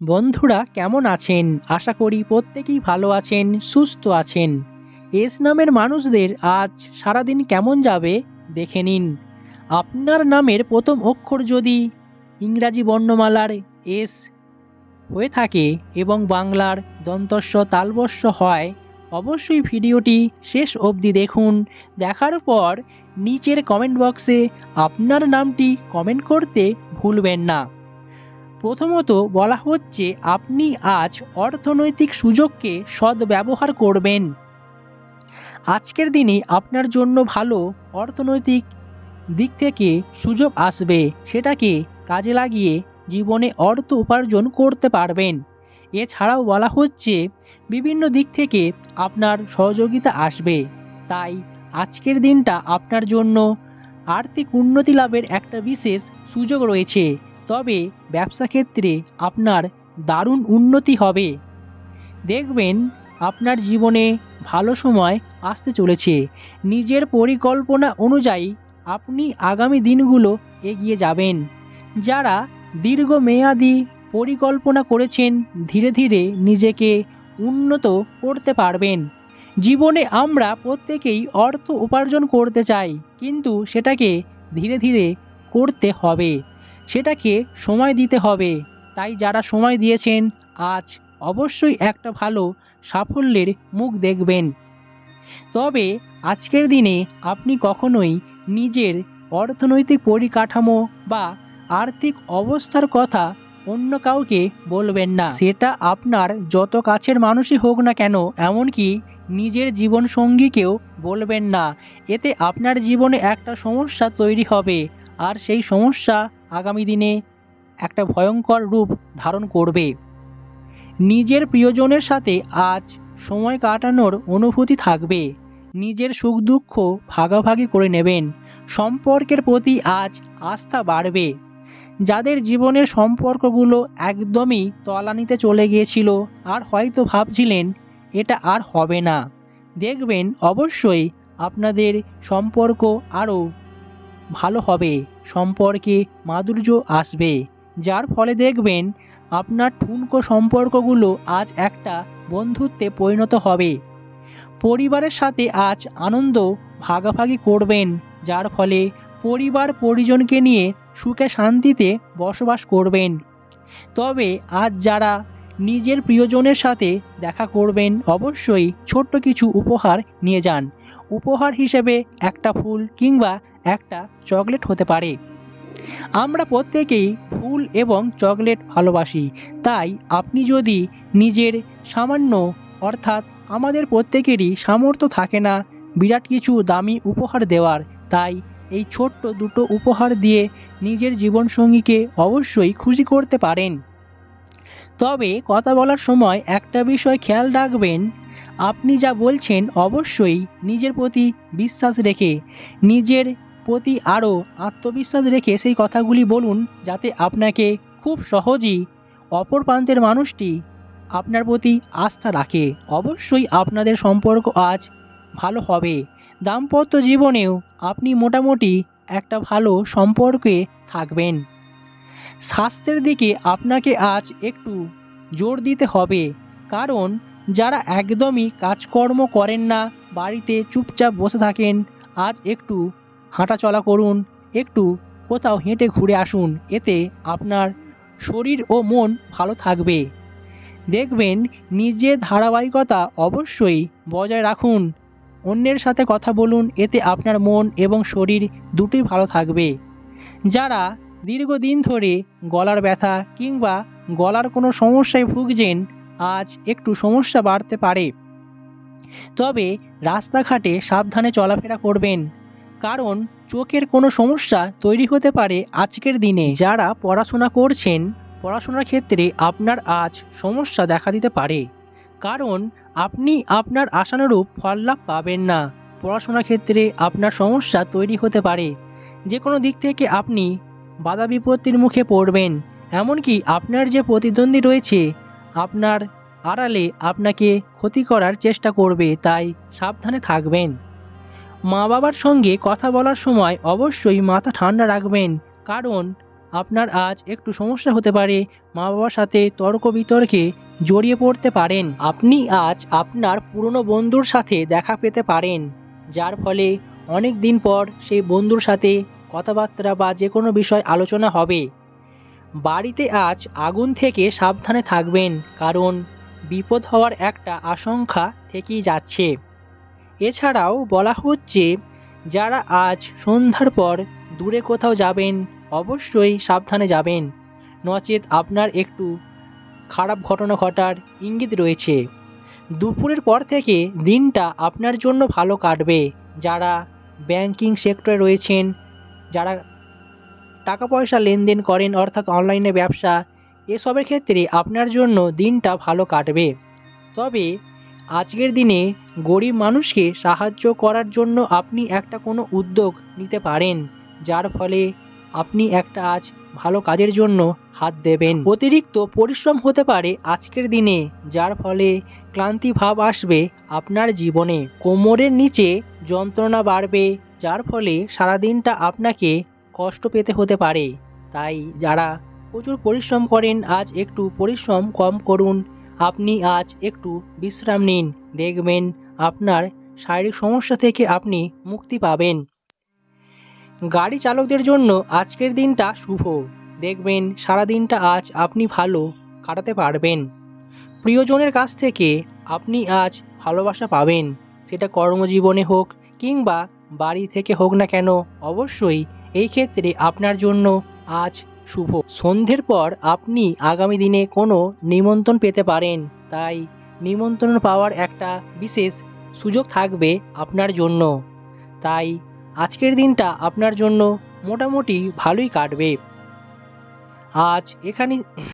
বন্ধুরা, কেমন আছেন? আশা করি প্রত্যেকেই ভালো আছেন, সুস্থ আছেন। এস নামের মানুষদের আজ সারাদিন কেমন যাবে? দেখে নিন। আপনার নামের প্রথম অক্ষর যদি ইংরাজি বর্ণমালার এস হয়ে থাকে এবং বাংলার দন্তস্ব তালবস্য হয়, অবশ্যই ভিডিওটি শেষ অবধি দেখুন। দেখার পর নিচের কমেন্ট বক্সে আপনার নামটি কমেন্ট করতে ভুলবেন না। প্রথমত বলা হচ্ছে, আপনি আজ অর্থনৈতিক সুযোগকে সদ্ব্যবহার করবেন। আজকের দিনে আপনার জন্য ভালো অর্থনৈতিক দিক থেকে সুযোগ আসবে, সেটাকে কাজে লাগিয়ে জীবনে অর্থ উপার্জন করতে পারবেন। এছাড়াও বলা হচ্ছে, বিভিন্ন দিক থেকে আপনার সহযোগিতা আসবে। তাই আজকের দিনটা আপনার জন্য আর্থিক উন্নতি লাভের একটা বিশেষ সুযোগ রয়েছে। তবে ব্যবসা ক্ষেত্রে আপনার দারুণ উন্নতি হবে। দেখবেন আপনার জীবনে ভালো সময় আসতে চলেছে। নিজের পরিকল্পনা অনুযায়ী আপনি আগামী দিনগুলো এগিয়ে যাবেন। যারা দীর্ঘমেয়াদী পরিকল্পনা করেছেন, ধীরে ধীরে নিজেকে উন্নত করতে পারবেন। জীবনে আমরা প্রত্যেকেই অর্থ উপার্জন করতে চাই, কিন্তু সেটাকে ধীরে ধীরে করতে হবে। সেটাকে সময় দিতে হবে। তাই যারা সময় দিয়েছেন, আজ অবশ্যই একটা ভালো সাফল্যের মুখ দেখবেন। তবে আজকের দিনে আপনি কখনোই নিজের অর্থনৈতিক পরিকাঠামো বা আর্থিক অবস্থার কথা অন্য কাউকে বলবেন না। সেটা আপনার যত কাছের মানুষই হোক না কেন, এমনকি নিজের জীবনসঙ্গীকেও বলবেন না। এতে আপনার জীবনে একটা সমস্যা তৈরি হবে। আর সেই সমস্যা আগামী দিনে একটা ভয়ঙ্কর রূপ ধারণ করবে। নিজের প্রিয়জনের সাথে আজ সময় কাটানোর অনুভূতি থাকবে। নিজের সুখ দুঃখ ভাগাভাগি করে নেবেন। সম্পর্কের প্রতি আজ আস্থা বাড়বে। যাদের জীবনের সম্পর্কগুলো একদমই তলানিতে চলে গিয়েছিল আর হয়তো ভাবছিলেন, এটা আর হবে না। দেখবেন অবশ্যই আপনাদের সম্পর্ক আরও ভালো হবে। সম্পর্কে মাধুর্য আসবে। যার ফলে দেখবেন, আপনার ঠুনকো সম্পর্কগুলো আজ একটা বন্ধুত্বে পরিণত হবে। পরিবারের সাথে আজ আনন্দ ভাগাভাগি করবেন, যার ফলে পরিবার পরিজনকে নিয়ে সুখে শান্তিতে বসবাস করবেন। তবে আজ যারা নিজের প্রিয়জনের সাথে দেখা করবেন, অবশ্যই ছোট্ট কিছু উপহার নিয়ে যান। উপহার হিসেবে একটা ফুল কিংবা একটা চকলেট হতে পারে। আমরা প্রত্যেকেই ফুল এবং চকলেট ভালোবাসি। তাই আপনি যদি নিজের সামান্য, অর্থাৎ আমাদের প্রত্যেকেরই সামর্থ্য থাকে না, বিরাট কিছু দামি উপহার দেওয়ার, তাই এই ছোট্ট দুটো উপহার দিয়ে নিজের জীবনসঙ্গীকে অবশ্যই খুশি করতে পারেন। তবে কথা বলার সময় একটা বিষয় খেয়াল রাখবেন, আপনি যা বলছেন অবশ্যই নিজের প্রতি বিশ্বাস রেখে, নিজের প্রতি আরও আত্মবিশ্বাস রেখে সেই কথাগুলি বলুন যাতে আপনাকে খুব সহজেই অপর প্রান্তের মানুষটি আপনার প্রতি আস্থা রাখে। অবশ্যই আপনাদের সম্পর্ক আজ ভালো হবে। দাম্পত্য জীবনেও আপনি মোটামুটি একটা ভালো সম্পর্কে থাকবেন। স্বাস্থ্যের দিকে আপনাকে আজ একটু জোর দিতে হবে। কারণ যারা একদমই কাজকর্ম করেন না, বাড়িতে চুপচাপ বসে থাকেন, আজ একটু হাঁটাচলা করুন, একটু কোথাও হেঁটে ঘুরে আসুন, এতে আপনার শরীর ও মন ভালো থাকবে। দেখবেন নিজের ধারাবাহিকতা অবশ্যই বজায় রাখুন। অন্যের সাথে কথা বলুন, এতে আপনার মন এবং শরীর দুটোই ভালো থাকবে। যারা দীর্ঘদিন ধরে গলার ব্যথা কিংবা গলার কোনো সমস্যায় ভুগছেন, আজ একটু সমস্যা বাড়তে পারে। তবে রাস্তাঘাটে সাবধানে চলাফেরা করবেন। কারণ চোখের কোনো সমস্যা তৈরি হতে পারে আজকের দিনে। যারা পড়াশোনা করছেন, পড়াশোনার ক্ষেত্রে আপনার আজ সমস্যা দেখা দিতে পারে। কারণ আপনি আপনার আশানুরূপ ফল লাভ পাবেন না। পড়াশোনার ক্ষেত্রে আপনার সমস্যা তৈরি হতে পারে। যে কোনো দিক থেকে আপনি বাধা বিপত্তির মুখে পড়বেন। এমনকি আপনার যে প্রতিদ্বন্দ্বী রয়েছে, আপনার আড়ালে আপনাকে ক্ষতি করার চেষ্টা করবে, তাই সাবধানে থাকবেন। মা বাবার সঙ্গে কথা বলার সময় অবশ্যই মাথা ঠান্ডা রাখবেন। কারণ আপনার আজ একটু সমস্যা হতে পারে। মা বাবার সাথে তর্ক বিতর্কে জড়িয়ে পড়তে পারেন। আপনি আজ আপনার পুরনো বন্ধুর সাথে দেখা পেতে পারেন। যার ফলে অনেক দিন পর সেই বন্ধুর সাথে কথাবার্তা বা যে কোনো বিষয় আলোচনা হবে। বাড়িতে আজ আগুন থেকে সাবধানে থাকবেন। কারণ বিপদ হওয়ার একটা আশঙ্কা থেকেই যাচ্ছে। এছাড়াও বলা হচ্ছে, যারা আজ সন্ধ্যার পর দূরে কোথাও যাবেন, অবশ্যই সাবধানে যাবেন। নচেত আপনার একটু খারাপ ঘটনা ঘটার ইঙ্গিত রয়েছে। দুপুরের পর থেকে দিনটা আপনার জন্য ভালো কাটবে। যারা ব্যাংকিং সেক্টরে রয়েছেন, যারা টাকা পয়সা লেনদেন করেন, অর্থাৎ অনলাইনে ব্যবসা, এসবের ক্ষেত্রে আপনার জন্য দিনটা ভালো কাটবে। তবে আজকের দিনে গরিব মানুষকে সাহায্য করার জন্য আপনি একটা কোনো উদ্যোগ নিতে পারেন, যার ফলে আপনি একটা আজ ভালো কাজের জন্য হাত দেবেন। অতিরিক্ত পরিশ্রম হতে পারে আজকের দিনে, যার ফলে ক্লান্তি ভাব আসবে আপনার জীবনে। কোমরের নিচে যন্ত্রণা বাড়বে, যার ফলে সারাদিনটা আপনাকে কষ্ট পেতে হতে পারে। তাই যারা প্রচুর পরিশ্রম করেন, আজ একটু পরিশ্রম কম করুন। আপনি আজ একটু বিশ্রাম নিন, দেখবেন আপনার শারীরিক সমস্যা থেকে আপনি মুক্তি পাবেন। গাড়ি চালকদের জন্য আজকের দিনটা শুভ। দেখবেন সারা দিনটা আজ আপনি ভালো কাটাতে পারবেন। প্রিয়জনের কাছ থেকে আপনি আজ ভালোবাসা পাবেন। সেটা কর্মজীবনে হোক কিংবা বাড়ি থেকে হোক না কেন, অবশ্যই এই ক্ষেত্রে আপনার জন্য আজ শুভ। সন্ধ্যের পর আপনি আগামী দিনে কোনো নিমন্ত্রণ পেতে পারেন। তাই নিমন্ত্রণ পাওয়ার একটা বিশেষ সুযোগ থাকবে আপনার জন্য। তাই আজকের দিনটা আপনার জন্য মোটামুটি ভালোই কাটবে। আজ এখানে